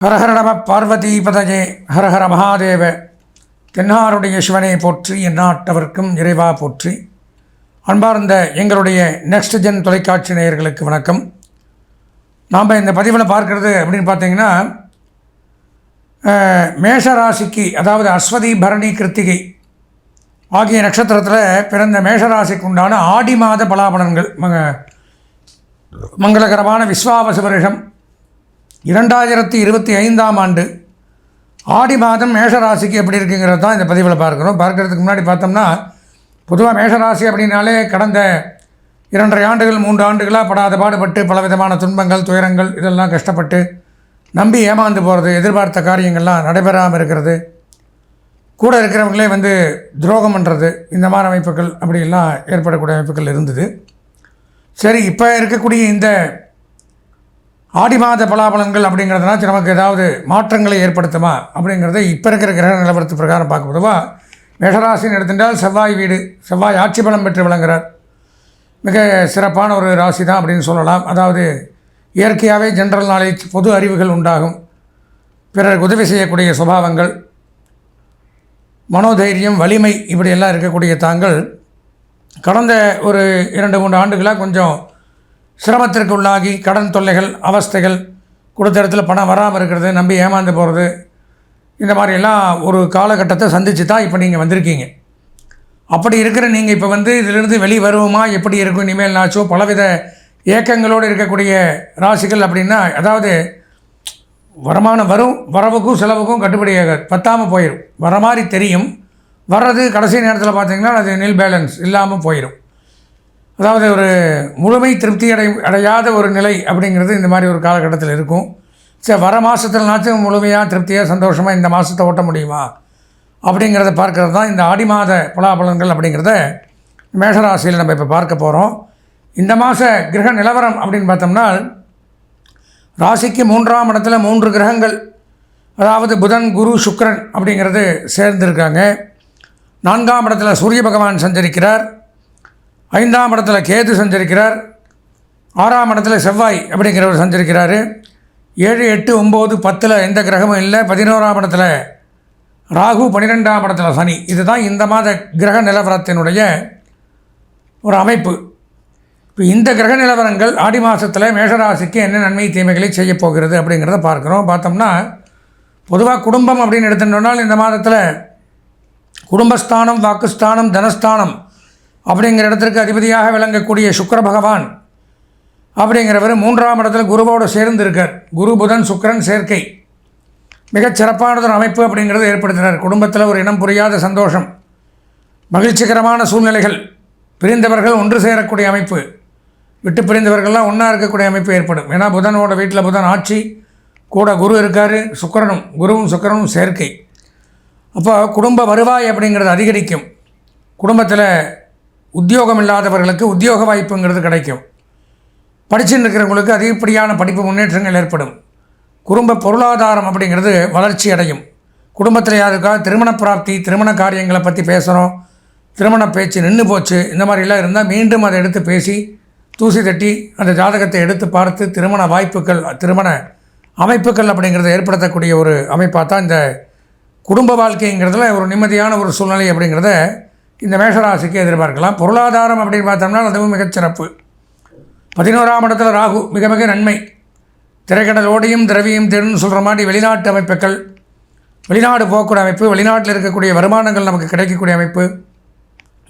ஹரஹர நம பார்வதி பதஜே ஹரஹர மகாதேவ. தென்னாருடைய சிவனை போற்றி எந்நாட்டவர்க்கும் இறைவா போற்றி. அன்பார்ந்த எங்களுடைய நெக்ஸ்ட் ஜென் தொலைக்காட்சி நேயர்களுக்கு வணக்கம். நாம் இந்த பதிவில் பார்க்குறது அப்படின்னு பார்த்தீங்கன்னா மேஷராசிக்கு அதாவது அஸ்வதி பரணி கிருத்திகை ஆகிய நட்சத்திரத்தில் பிறந்த மேஷராசிக்கு உண்டான ஆடி மாத பலாபலன்கள் மங்களகரமான விஸ்வாவச வருஷம் இரண்டாயிரத்தி இருபத்தி ஐந்தாம் ஆண்டு. ஆடி மாதம் மேஷராசிக்கு எப்படி இருக்குங்கிறது தான் இந்த பதிவில் பார்க்குறோம். பார்க்கறதுக்கு முன்னாடி பார்த்தோம்னா பொதுவாக மேஷராசி அப்படின்னாலே கடந்த இரண்டரை ஆண்டுகள் மூன்று ஆண்டுகளாக படாத பாடுபட்டு பலவிதமான துன்பங்கள் துயரங்கள் இதெல்லாம் கஷ்டப்பட்டு நம்பி ஏமாந்து போகிறது எதிர்பார்த்த காரியங்கள்லாம் நடைபெறாமல் இருக்கிறது. கூட இருக்கிறவங்களே வந்து துரோகம் பண்ணுறது இந்த மாதிரி அமைப்புகள் அப்படிலாம் ஏற்படக்கூடிய அமைப்புகள் இருந்தது. சரி இப்போ இருக்கக்கூடிய இந்த ஆடி மாத பலாபலன்கள் அப்படிங்கிறதுனாச்சு நமக்கு ஏதாவது மாற்றங்களை ஏற்படுத்துமா? அப்படிங்கிறத இப்போ இருக்கிற கிரக நிலவரத்து பிரகாரம் பார்க்க பொதுவாக மேஷராசின்னு எடுத்துட்டால் செவ்வாய் வீடு செவ்வாய் ஆட்சி பலம் பெற்று விளங்குறார். மிக சிறப்பான ஒரு ராசி தான் அப்படின்னு சொல்லலாம். அதாவது இயற்கையாகவே ஜென்ரல் நாலேஜ் பொது அறிவுகள் உண்டாகும். பிறருக்கு உதவி செய்யக்கூடிய சுபாவங்கள் மனோதைரியம் வலிமை இப்படியெல்லாம் இருக்கக்கூடிய தாங்கள் கடந்த ஒரு இரண்டு மூன்று ஆண்டுகளாக கொஞ்சம் சிரமத்திற்கு உள்ளாகி கடன் தொல்லைகள் அவஸ்தைகள் கொடுத்த இடத்துல பணம் வராமல் இருக்கிறது நம்பி ஏமாந்து போகிறது இந்த மாதிரியெல்லாம் ஒரு காலகட்டத்தை சந்தித்து தான் இப்போ நீங்கள் வந்திருக்கீங்க. அப்படி இருக்கிற நீங்கள் இப்போ வந்து இதிலிருந்து வெளி வருவோமா? எப்படி இருக்கும்? இனிமேல் நாச்சோ பலவித ஏக்கங்களோடு இருக்கக்கூடிய ராசிகள் அப்படின்னா அதாவது வருமானம் வரும் வரவுக்கும் செலவுக்கும் கட்டுப்படியாகாது பத்தாமல் போயிடும் வர மாதிரி தெரியும். வர்றது கடைசி நேரத்தில் பார்த்தீங்கன்னா அது நில் பேலன்ஸ் இல்லாமல் போயிடும் அதாவது ஒரு முழுமை திருப்தி அடை அடையாத ஒரு நிலை அப்படிங்கிறது இந்த மாதிரி ஒரு காலகட்டத்தில் இருக்கும். சரி வர மாதத்துலனாச்சும் முழுமையாக திருப்தியாக சந்தோஷமாக இந்த மாதத்தை ஓட்ட முடியுமா? அப்படிங்கிறத பார்க்கறது தான் இந்த ஆடி மாத பலாபலன்கள் அப்படிங்கிறத மேஷராசியில் நம்ம இப்போ பார்க்க போகிறோம் இந்த மாத கிரக நிலவரம் அப்படின்னு பார்த்தோம்னா ராசிக்கு மூன்றாம் இடத்துல மூன்று கிரகங்கள் அதாவது புதன் குரு சுக்ரன் அப்படிங்கிறது சேர்ந்திருக்காங்க. நான்காம் இடத்துல சூரிய பகவான் சஞ்சரிக்கிறார். ஐந்தாம் இடத்துல கேது சஞ்சரிக்கிறார். ஆறாம் இடத்துல செவ்வாய் அப்படிங்கிறவர் சஞ்சரிக்கிறார். ஏழு எட்டு ஒம்பது பத்தில் எந்த கிரகமும் இல்லை. பதினோராம் இடத்துல ராகு பன்னிரெண்டாம் இடத்துல சனி. இதுதான் இந்த மாத கிரக நிலவரத்தினுடைய ஒரு அமைப்பு. இப்போ இந்த கிரக நிலவரங்கள் ஆடி மாதத்தில் மேஷராசிக்கு என்ன நன்மை தீமைகளை செய்ய போகிறது அப்படிங்கிறத பார்க்குறோம். பார்த்தோம்னா பொதுவாக குடும்பம் அப்படின்னு எடுத்துட்டோம்னால் இந்த மாதத்தில் குடும்பஸ்தானம் வாக்குஸ்தானம் தனஸ்தானம் அப்படிங்கிற இடத்திற்கு அதிபதியாக விளங்கக்கூடிய சுக்கர பகவான் அப்படிங்கிறவர் மூன்றாம் இடத்துல குருவோடு சேர்ந்து இருக்கார் குரு புதன் சுக்கிரன் சேர்க்கை. மிகச் சிறப்பானதொரு அமைப்பு அப்படிங்கிறது ஏற்படுத்தினார் குடும்பத்தில் ஒரு இனம் புரியாத சந்தோஷம் மகிழ்ச்சிகரமான சூழ்நிலைகள் பிரிந்தவர்கள் ஒன்று சேரக்கூடிய அமைப்பு விட்டு பிரிந்தவர்கள்லாம் ஒன்றா இருக்கக்கூடிய அமைப்பு ஏற்படும். ஏன்னா புதனோட வீட்டில் புதன் ஆட்சி கூட குரு இருக்கார் சுக்கிரனும் குருவும் சுக்கரனும் சேர்க்கை. அப்போ குடும்ப வருவாய் அப்படிங்கிறது அதிகரிக்கும். குடும்பத்தில் உத்தியோகம் இல்லாதவர்களுக்கு உத்தியோக வாய்ப்புங்கிறது கிடைக்கும். படிச்சுட்டு இருக்கிறவங்களுக்கு அதிகப்படியான படிப்பு முன்னேற்றங்கள் ஏற்படும். குடும்ப பொருளாதாரம் அப்படிங்கிறது வளர்ச்சி அடையும். குடும்பத்தில் யாருக்கா திருமண பிராப்தி திருமண காரியங்களை பற்றி பேசுகிறோம் திருமண பேச்சு நின்று போச்சு. இந்த மாதிரிலாம் இருந்தால் மீண்டும் அதை எடுத்து பேசி தூசி தட்டி அந்த ஜாதகத்தை எடுத்து பார்த்து திருமண வாய்ப்புகள் திருமண அமைப்புகள் அப்படிங்கிறத ஏற்படுத்தக்கூடிய ஒரு அமைப்பாக தான் இந்த குடும்ப வாழ்க்கைங்கிறதுல ஒரு நிம்மதியான ஒரு சூழ்நிலை அப்படிங்கிறத இந்த மேஷராசிக்கு எதிர்பார்க்கலாம். பொருளாதாரம் அப்படின்னு பார்த்தோம்னா அதுவும் மிகச்சிறப்பு பதினோராம் இடத்துல ராகு மிக மிக நன்மை. திரைக்கடலோடையும் திரவியும் தேடுன்னு சொல்கிற மாதிரி வெளிநாட்டு அமைப்புகள் வெளிநாடு போகக்கூடிய அமைப்பு வெளிநாட்டில் இருக்கக்கூடிய வருமானங்கள் நமக்கு கிடைக்கக்கூடிய அமைப்பு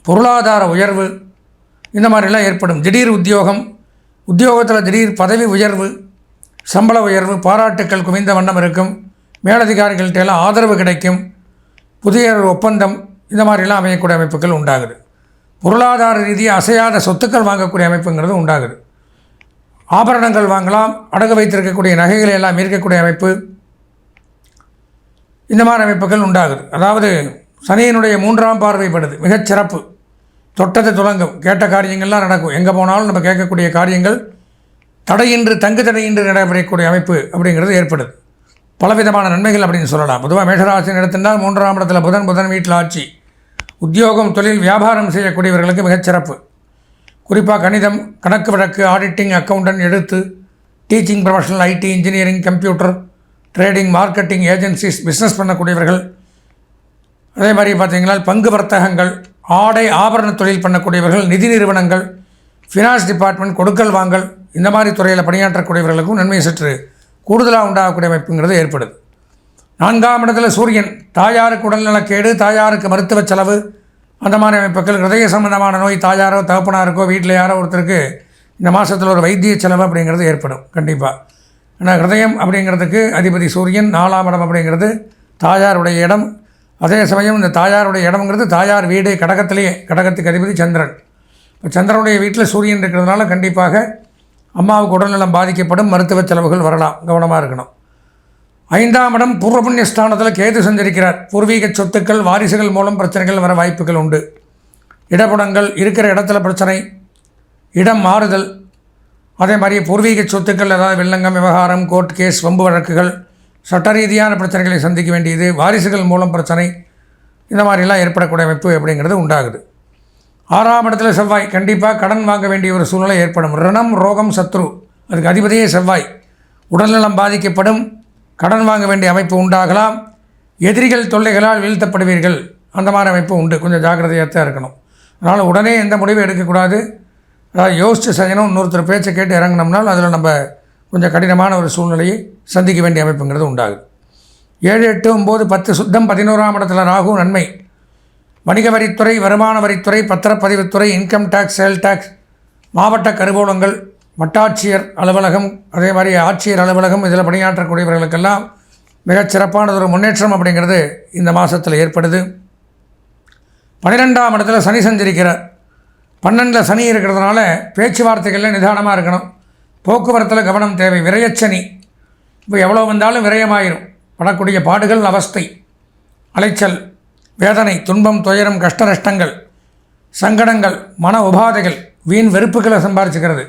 பொருளாதார உயர்வு இந்த மாதிரிலாம் ஏற்படும். திடீர் உத்தியோகம் உத்தியோகத்தில் திடீர் பதவி உயர்வு சம்பள உயர்வு பாராட்டுக்கள் குவிந்த வண்ணம் இருக்கும். மேலதிகாரிகள்கிட்ட எல்லாம் ஆதரவு கிடைக்கும். புதிய ஒரு ஒப்பந்தம் இந்த மாதிரிலாம் அமையக்கூடிய அமைப்புகள் உண்டாகுது. பொருளாதார ரீதியாக அசையாத சொத்துக்கள் வாங்கக்கூடிய அமைப்புங்கிறது உண்டாகுது. ஆபரணங்கள் வாங்கலாம் அடகு வைத்திருக்கக்கூடிய நகைகளை எல்லாம் இருக்கக்கூடிய அமைப்பு. இந்த மாதிரி அமைப்புகள் உண்டாகுது. அதாவது சனியினுடைய மூன்றாம் பார்வைப்படுது. மிகச் சிறப்பு. தொட்டது துலங்கும். கேட்ட காரியங்கள்லாம் நடக்கும். எங்கே போனாலும் நம்ம கேட்கக்கூடிய காரியங்கள் தடையின்றி தங்கு தடையின்றி நடைபெறக்கூடிய அமைப்பு அப்படிங்கிறது ஏற்படுது. பலவிதமான நன்மைகள் அப்படின்னு சொல்லலாம். பொதுவாக மேஷராசின் எடுத்திருந்தால் மூன்றாம் இடத்துல புதன் புதன் வீட்டில் ஆட்சி. உத்தியோகம் தொழில் வியாபாரம் செய்யக்கூடியவர்களுக்கு மிகச் சிறப்பு. குறிப்பாக கணிதம் கணக்கு வழக்கு ஆடிட்டிங் அக்கௌண்டன்ட் எழுத்து teaching professional IT engineering computer trading marketing agencies business பண்ணக்கூடியவர்கள். அதே மாதிரி பார்த்தீங்கன்னா பங்கு வர்த்தகங்கள் ஆடை ஆபரண தொழில் பண்ணக்கூடியவர்கள் நிதி நிறுவனங்கள் ஃபினான்ஸ் டிபார்ட்மெண்ட் கொடுக்கல் வாங்கல் இந்த மாதிரி துறையில் பணியாற்றக்கூடியவர்களுக்கும் நன்மை சற்று கூடுதலாக உண்டாகக்கூடிய அமைப்புங்கிறது ஏற்படுது. நான்காம் இடத்துல சூரியன். தாயாருக்கு உடல்நலக்கேடு தாயாருக்கு மருத்துவ செலவு. அந்த மாதிரி அமைப்புகள் ஹிருதய சம்பந்தமான நோய் தாயாரோ தகப்பனாருக்கோ வீட்டில் யாரோ ஒருத்தருக்கு இந்த மாதத்தில் ஒரு வைத்திய செலவு அப்படிங்கிறது ஏற்படும் கண்டிப்பாக ஏன்னா ஹிருதயம் அப்படிங்கிறதுக்கு அதிபதி சூரியன் நாலாம் இடம் அப்படிங்கிறது தாயாருடைய இடம். அதே சமயம் இந்த தாயாருடைய இடம்ங்கிறது தாயார் வீடு கடகத்திலேயே கடகத்துக்கு அதிபதி சந்திரன். இப்போ சந்திரனுடைய வீட்டில் சூரியன் இருக்கிறதுனால கண்டிப்பாக அம்மாவுக்கு உடல்நலம் பாதிக்கப்படும் மருத்துவ செலவுகள் வரலாம் கவனமாக இருக்கணும். ஐந்தாம் இடம் பூர்வ புண்ணிய ஸ்தானத்தில் கேது சஞ்சரிக்கிறார். பூர்வீக சொத்துக்கள் வாரிசுகள் மூலம் பிரச்சனைகள் வர வாய்ப்புகள் உண்டு. இடப்புடங்கள் இருக்கிற இடத்துல பிரச்சனை இடம் மாறுதல். அதே மாதிரி பூர்வீக சொத்துக்கள் ஏதாவது வில்லங்கம் விவகாரம் கோர்ட் கேஸ் வம்பு வழக்குகள் சட்ட ரீதியான பிரச்சனைகளை சந்திக்க வேண்டியது வாரிசுகள் மூலம் பிரச்சனை இந்த மாதிரிலாம் ஏற்படக்கூடிய அமைப்பு அப்படிங்கிறது உண்டாகுது. ஆறாம் இடத்துல செவ்வாய் கண்டிப்பாக கடன் வாங்க வேண்டிய ஒரு சூழ்நிலை ஏற்படும். ரிணம் ரோகம் சத்ரு அதுக்கு அதிபதியே செவ்வாய். உடல்நலம் பாதிக்கப்படும். கடன் வாங்க வேண்டிய அமைப்பு உண்டாகலாம். எதிரிகள் தொல்லைகளால் வீழ்த்தப்படுவீர்கள். அந்த மாதிரி அமைப்பு உண்டு. கொஞ்சம் ஜாக்கிரதையாக தான் இருக்கணும். அதனால் உடனே எந்த முடிவும் எடுக்கக்கூடாது. அதாவது யோசித்து செய்யணும். இன்னொருத்தர் பேச்சை கேட்டு இறங்கினோம்னால் அதில் நம்ம கொஞ்சம் கடினமான ஒரு சூழ்நிலையை சந்திக்க வேண்டிய அமைப்புங்கிறது உண்டாகுது. ஏழு எட்டு ஒம்பது பத்து சுத்தம் பதினோராம் இடத்துல ராகு நன்மை. வணிக வரித்துறை வருமான வரித்துறை பத்திரப்பதிவுத்துறை இன்கம் டேக்ஸ் சேல் டேக்ஸ் மாவட்ட கருவூலங்கள் வட்டாட்சியர் அலுவலகம் அதே மாதிரி ஆட்சியர் அலுவலகம் இதில் பணியாற்றக்கூடியவர்களுக்கெல்லாம் மிகச் சிறப்பானதொரு முன்னேற்றம் அப்படிங்கிறது இந்த மாதத்தில் ஏற்படுது. பன்னிரெண்டாம் இடத்துல சனி சஞ்சரிக்கிறார் பன்னெண்டில் சனி இருக்கிறதுனால பேச்சுவார்த்தைகளில் நிதானமாக இருக்கணும். போக்குவரத்தில் கவனம் தேவை. விரயச்சனி இப்போ எவ்வளோ வந்தாலும் விரயமாயிரும். படக்கூடிய பாடுகள் அவஸ்தை அலைச்சல் வேதனை துன்பம் துயரம் கஷ்ட நஷ்டங்கள் சங்கடங்கள் மன உபாதைகள் வீண் வெறுப்புகளை சம்பாரிச்சுக்கிறது.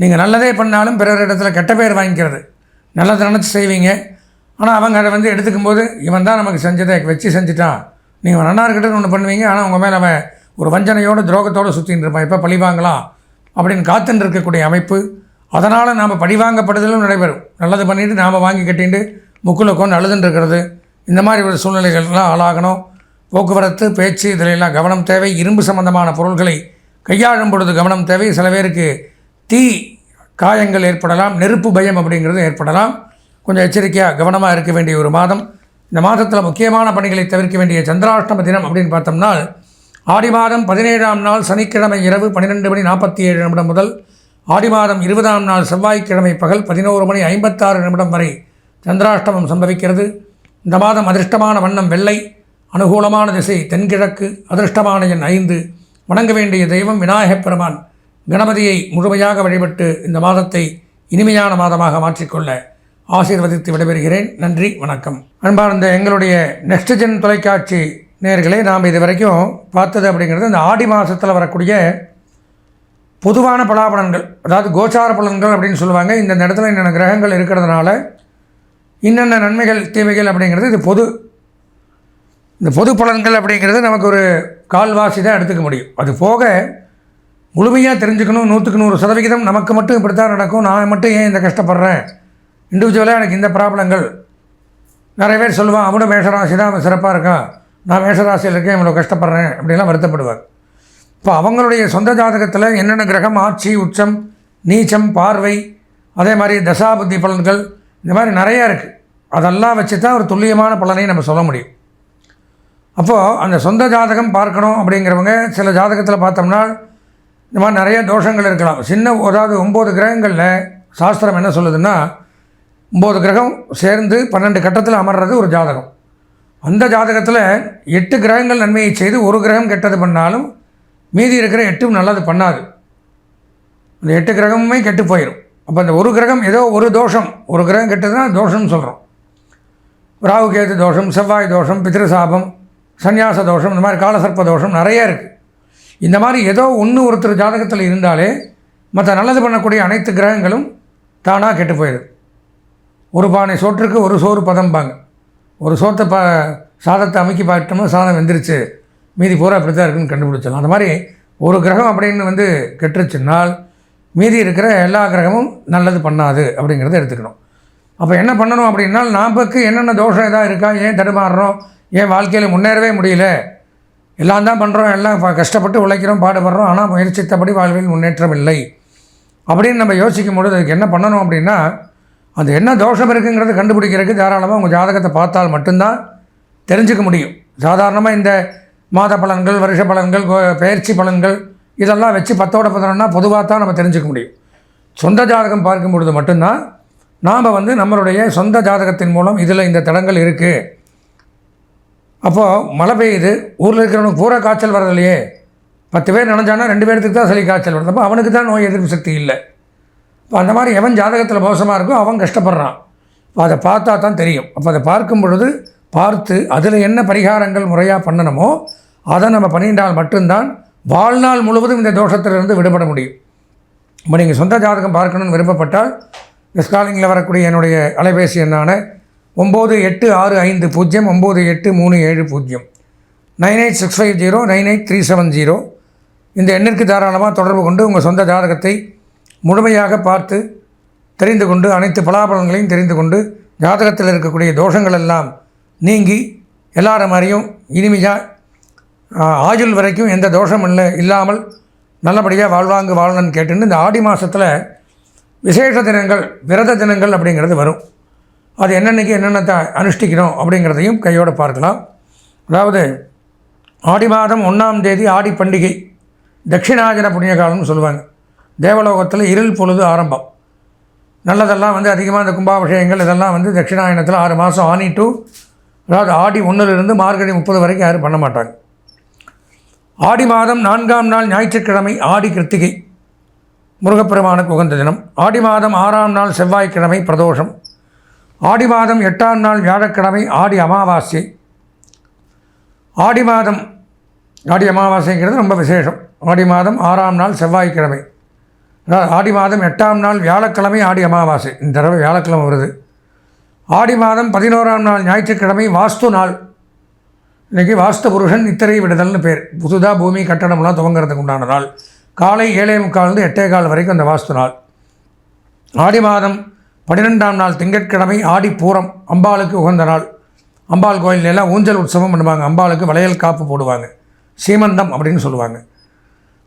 நீங்கள் நல்லதே பண்ணாலும் பிறர் இடத்துல கெட்ட பேர் வாங்கிக்கிறது. நல்லதை நினச்சி செய்வீங்க. ஆனால் அவங்க அதை வந்து எடுத்துக்கும் போது இவன் தான் நமக்கு செஞ்சதை வச்சு செஞ்சுட்டான். நீங்கள் நல்லா இருக்கட்டும் ஒன்று பண்ணுவீங்க. ஆனால் உங்கள் மேலே அவன் ஒரு வஞ்சனையோடு துரோகத்தோடு சுற்றின்னு இருப்பான். இப்போ பழி வாங்கலாம்? அப்படின்னு காத்துன்னு இருக்கக்கூடிய அமைப்பு. அதனால் நாம் பழி வாங்கப்படுதலும் நடைபெறும். நல்லது பண்ணிவிட்டு நாம் வாங்கி கட்டிட்டு முக்குல கொண்டு அழுதுன்னு இருக்கிறது. இந்த மாதிரி ஒரு சூழ்நிலைகள்லாம் ஆளாகணும். போக்குவரத்து பேச்சு இதிலெல்லாம் கவனம் தேவை. இரும்பு சம்பந்தமான பொருள்களை கையாளும் பொழுது கவனம் தேவை. சில பேருக்கு தீ காயங்கள் ஏற்படலாம் நெருப்பு பயம் அப்படிங்கிறது ஏற்படலாம். கொஞ்சம் எச்சரிக்கையாக கவனமாக இருக்க வேண்டிய ஒரு மாதம். இந்த மாதத்தில் முக்கியமான பணிகளை தவிர்க்க வேண்டிய சந்திராஷ்டம தினம் அப்படின்னு பார்த்தோம்னா ஆடி மாதம் பதினேழாம் நாள் சனிக்கிழமை இரவு பன்னிரெண்டு மணி நாற்பத்தி ஏழு நிமிடம் முதல் ஆடி மாதம் இருபதாம் நாள் செவ்வாய்க்கிழமை பகல் பதினோரு மணி ஐம்பத்தாறு நிமிடம் வரை சந்திராஷ்டமம் சம்பவிக்கிறது. இந்த மாதம் அதிர்ஷ்டமான வண்ணம் வெள்ளை அனுகூலமான திசை தென்கிழக்கு அதிர்ஷ்டமான எண் ஐந்து. வணங்க வேண்டிய தெய்வம் விநாயகப் பெருமான். கணபதியை முழுமையாக வழிபட்டு இந்த மாதத்தை இனிமையான மாதமாக மாற்றிக்கொள்ள ஆசீர்வதித்து விடைபெறுகிறேன். நன்றி வணக்கம். அன்பார்ந்த எங்களுடைய நெக்ஸ்ட் ஜென் தொலைக்காட்சி நேயர்களே நாம் இது வரைக்கும் பார்த்தது அப்படிங்கிறது இந்த ஆடி மாதத்தில் வரக்கூடிய பொதுவான பலாபலன்கள் அதாவது கோச்சார பலன்கள் அப்படின்னு சொல்லுவாங்க. இந்த இடத்துல என்னென்ன கிரகங்கள் இருக்கிறதுனால இன்னென்ன நன்மைகள் தீமைகள் அப்படிங்கிறது இது பொது இந்த பொது பலன்கள் அப்படிங்கிறது நமக்கு ஒரு கால்வாசி தான் எடுத்துக்க முடியும். அது போக முழுமையாக தெரிஞ்சுக்கணும் நூற்றுக்கு நூறு சதவிகிதம் நமக்கு மட்டும் இப்படி தான் நடக்கும். நான் மட்டும் ஏன் இந்த கஷ்டப்படுறேன்? இண்டிவிஜுவலாக எனக்கு இந்த ப்ராப்ளங்கள் நிறைய பேர் சொல்லுவான் அவனும் மேஷராசி தான் அவன் சிறப்பாக இருக்கான் நான் மேஷராசியில் இருக்கேன் இவ்வளோ கஷ்டப்படுறேன். அப்படிலாம் வருத்தப்படுவார் இப்போ அவங்களுடைய சொந்த ஜாதகத்தில் என்னென்ன கிரகம் ஆட்சி உச்சம் நீச்சம் பார்வை அதே மாதிரி தசாபுத்தி பலன்கள் இந்த மாதிரி நிறையா இருக்குது அதெல்லாம் வச்சு தான் ஒரு துல்லியமான பலனை நம்ம சொல்ல முடியும். அப்போது அந்த சொந்த ஜாதகம் பார்க்கணும் அப்படிங்கிறவங்க சில ஜாதகத்தில் பார்த்தோம்னா இந்த மாதிரி நிறைய தோஷங்கள் இருக்கலாம். சின்ன அதாவது ஒம்பது கிரகங்களில் சாஸ்திரம் என்ன சொல்லுதுன்னா ஒம்பது கிரகம் சேர்ந்து பன்னெண்டு கட்டத்தில் அமர்றது ஒரு ஜாதகம். அந்த ஜாதகத்தில் எட்டு கிரகங்கள் நன்மையை செய்து ஒரு கிரகம் கெட்டது பண்ணாலும் மீதி இருக்கிற எட்டும் நல்லது பண்ணாது. அந்த எட்டு கிரகமுமே கெட்டு போயிடும் அப்போ அந்த ஒரு கிரகம் ஏதோ ஒரு தோஷம். ஒரு கிரகம் கெட்டதுன்னா தோஷம்னு சொல்கிறோம் ராகு கேது தோஷம் செவ்வாய் தோஷம் பித்ருசாபம் சந்நியாச தோஷம் இந்த மாதிரி காலசர்ப்ப தோஷம் நிறைய இருக்குது இந்த மாதிரி ஏதோ ஒன்று ஒருத்தர் ஜாதகத்தில் இருந்தாலே மற்ற நல்லது பண்ணக்கூடிய அனைத்து கிரகங்களும் தானாக கெட்டு போயிடுது ஒரு பானை சோற்றுக்கு ஒரு சோறு பதம்பாங்க. ஒரு சோத்தை ப சாதத்தை அமைக்கி பார்த்துட்டோம்னா சாதம் வெந்துருச்சு. மீதி பூரா இப்படி தான் இருக்குன்னு கண்டுபிடிச்சிடலாம். அந்த மாதிரி ஒரு கிரகம் அப்படின்னு வந்து கெட்டுருச்சுன்னால் மீதி இருக்கிற எல்லா கிரகமும் நல்லது பண்ணாது அப்படிங்கிறத எடுத்துக்கணும். அப்போ என்ன பண்ணணும் அப்படின்னா நமக்கு என்னென்ன தோஷம் எதாவது இருக்கா? ஏன் தடுமாறுறோம் ஏன் வாழ்க்கையில் முன்னேறவே முடியல? எல்லாம் தான் பண்ணுறோம் எல்லாம் கஷ்டப்பட்டு உழைக்கிறோம் பாடுபடுறோம் ஆனால் முயற்சித்தபடி வாழ்வில் முன்னேற்றம் இல்லை. அப்படின்னு நம்ம யோசிக்கும் பொழுது அதுக்கு என்ன பண்ணணும் அப்படின்னா அது என்ன தோஷம் இருக்குங்கிறது கண்டுபிடிக்கிறதுக்கு தாராளமாக உங்கள் ஜாதகத்தை பார்த்தால் மட்டும்தான் தெரிஞ்சுக்க முடியும். சாதாரணமாக இந்த மாத பலன்கள் வருஷ பலன்கள் பயிற்சி பலன்கள் இதெல்லாம் வச்சு பத்தோட பதினொன்னா பொதுவாக தான் நம்ம தெரிஞ்சுக்க முடியும். சொந்த ஜாதகம் பார்க்கும் பொழுது மட்டும்தான் நாம் வந்து நம்மளுடைய சொந்த ஜாதகத்தின் மூலம் இதில் இந்த தடங்கள் இருக்குது அப்போது மழை பெய்யுது ஊரில் இருக்கிறவனுக்கு பூரா காய்ச்சல் வரதில்லையே பத்து பேர் நினைஞ்சானா ரெண்டு பேர்த்துக்கு தான் சளி காய்ச்சல் வருது அப்போ அவனுக்கு தான் நோய் எதிர்ப்பு சக்தி இல்லை. இப்போ அந்த மாதிரி எவன் ஜாதகத்தில் மோசமாக இருக்கோ அவன் கஷ்டப்படுறான். இப்போ அதை பார்த்தா தான் தெரியும். அப்போ அதை பார்க்கும் பொழுது பார்த்து அதில் என்ன பரிகாரங்கள் முறையாக பண்ணணுமோ அதை நம்ம பண்ணிட்டால் மட்டும்தான் வாழ்நாள் முழுவதும் இந்த தோஷத்திலிருந்து விடுபட முடியும். இப்போ நீங்கள் சொந்த ஜாதகம் பார்க்கணும்னு விருப்பப்பட்டால் ஸ்காலிங்கில் வரக்கூடிய என்னுடைய அலைபேசி எண்ணான ஒம்பது எட்டு ஆறு ஐந்து பூஜ்ஜியம் ஒம்பது எட்டு மூணு ஏழு பூஜ்ஜியம். Nine eight six five zero nine eight three seven zero. இந்த எண்ணிற்கு தாராளமாக தொடர்பு கொண்டு உங்கள் சொந்த ஜாதகத்தை முழுமையாக பார்த்து தெரிந்து கொண்டு அனைத்து பலாபலன்களையும் தெரிந்து கொண்டு ஜாதகத்தில் இருக்கக்கூடிய தோஷங்கள் எல்லாம் நீங்கி எல்லார மாதிரியும் இனிமையாக ஆயுள் வரைக்கும் எந்த தோஷம் இல்லை இல்லாமல் நல்லபடியாக வாழ்வாங்கு வாழணும்னு கேட்டுன்னு இந்த ஆடி மாதத்தில் விசேஷ தினங்கள் விரத தினங்கள் அப்படிங்கிறது வரும். அது என்னென்னக்கு என்னென்னத்தை அனுஷ்டிக்கணும் அப்படிங்கிறதையும் கையோடு பார்க்கலாம். அதாவது ஆடி மாதம் ஒன்றாம் தேதி ஆடி பண்டிகை தட்சிணாஜன புண்ணிய காலம்னு சொல்லுவாங்க. தேவலோகத்தில் இருள் பொழுது ஆரம்பம். நல்லதெல்லாம் வந்து அதிகமாக இந்த கும்பாபிஷேகங்கள் இதெல்லாம் வந்து தட்சிணாயனத்தில் ஆறு மாதம் ஆனி டு அதாவது ஆடி ஒன்றிலிருந்து மார்கழி முப்பது வரைக்கும் யாரும் பண்ண மாட்டாங்க. ஆடி மாதம் நான்காம் நாள் ஞாயிற்றுக்கிழமை ஆடி கிருத்திகை முருகப்பெருமானுக்கு உகந்த தினம். ஆடி மாதம் ஆறாம் நாள் செவ்வாய்க்கிழமை பிரதோஷம். ஆடி மாதம் எட்டாம் நாள் வியாழக்கிழமை ஆடி அமாவாசை. ஆடி மாதம் ஆடி அமாவாசைங்கிறது ரொம்ப விசேஷம். ஆடி மாதம் ஆறாம் நாள் செவ்வாய்க்கிழமை. ஆடி மாதம் எட்டாம் நாள் வியாழக்கிழமை ஆடி அமாவாசை. இந்த தடவை வியாழக்கிழமை வருது. ஆடி மாதம் பதினோராம் நாள் ஞாயிற்றுக்கிழமை வாஸ்து நாள். இன்றைக்கி வாஸ்து புருஷன் நித்திரை விடுதல்னு பேர். புதுதாக பூமி கட்டணம்லாம் துவங்குறதுக்கு உண்டான நாள். காலை ஏழே முக்கால்ந்து எட்டே கால் வரைக்கும் அந்த வாஸ்து நாள். ஆடி மாதம் பன்னிரெண்டாம் நாள் திங்கட்கிழமை ஆடி பூரம் அம்பாளுக்கு உகந்த நாள். அம்பாள் கோயில்ல எல்லாம் ஊஞ்சல் உற்சவம் பண்ணுவாங்க. அம்பாளுக்கு வளையல் காப்பு போடுவாங்க. சீமந்தம் அப்படின்னு சொல்லுவாங்க.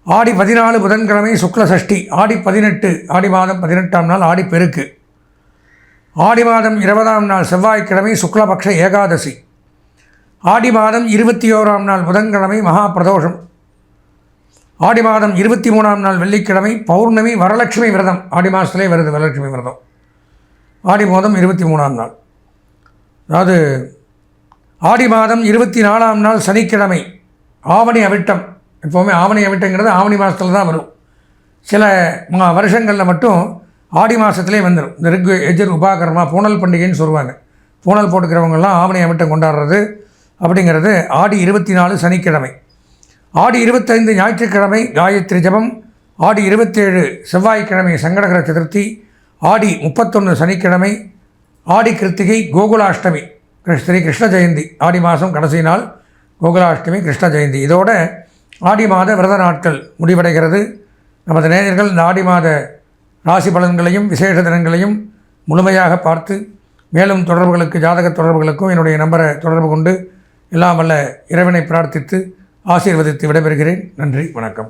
ஆடி பதினாலு புதன்கிழமை சுக்ல சஷ்டி. ஆடி பதினெட்டு ஆடி மாதம் பதினெட்டாம் நாள் ஆடி பெருக்கு. ஆடி மாதம் இருபதாம் நாள் செவ்வாய்க்கிழமை சுக்லபக்ஷ ஏகாதசி. ஆடி மாதம் இருபத்தி ஓராம் நாள் புதன்கிழமை மகா பிரதோஷம் ஆடி மாதம் இருபத்தி மூணாம் நாள் வெள்ளிக்கிழமை பௌர்ணமி வரலட்சுமி விரதம். ஆடி மாதத்துலேயே வருது வரலட்சுமி விரதம். ஆடி மாதம் இருபத்தி மூணாம் நாள். அதாவது ஆடி மாதம் இருபத்தி நாலாம் நாள் சனிக்கிழமை ஆவணி அவிட்டம். எப்போவுமே ஆவணி அவிட்டங்கிறது ஆவணி மாதத்தில் தான் வரும். சில வருஷங்களில் மட்டும் ஆடி மாதத்துலேயே வந்துடும் இந்த ரிக் எஜர் உபாகரமாக பூனல் பண்டிகைன்னு சொல்லுவாங்க. பூனல் போட்டுக்கிறவங்கெல்லாம் ஆவணி அவிட்டம் கொண்டாடுறது அப்படிங்கிறது ஆடி இருபத்தி நாலு சனிக்கிழமை. ஆடி இருபத்தைந்து ஞாயிற்றுக்கிழமை காயத்ரி ஜபம். ஆடி இருபத்தேழு செவ்வாய்க்கிழமை சங்கடகர சதுர்த்தி. ஆடி முப்பத்தொன்று சனிக்கிழமை ஆடி கிருத்திகை கோகுலாஷ்டமி கிருஷ்ண- ஸ்ரீ கிருஷ்ண ஜெயந்தி. ஆடி மாதம் கடைசி நாள் கோகுலாஷ்டமி கிருஷ்ண ஜெயந்தி. இதோட ஆடி மாத விரத நாட்கள் முடிவடைகிறது. நமது நேயர்கள் இந்த ஆடி மாத ராசி பலன்களையும் விசேஷ தினங்களையும் முழுமையாக பார்த்து மேலும் தொடர்புகளுக்கு ஜாதக தொடர்புகளுக்கும் என்னுடைய நம்பரை தொடர்பு கொண்டு எல்லாம் வல்ல இறைவனை பிரார்த்தித்து ஆசீர்வதித்து விடைபெறுகிறேன். நன்றி வணக்கம்.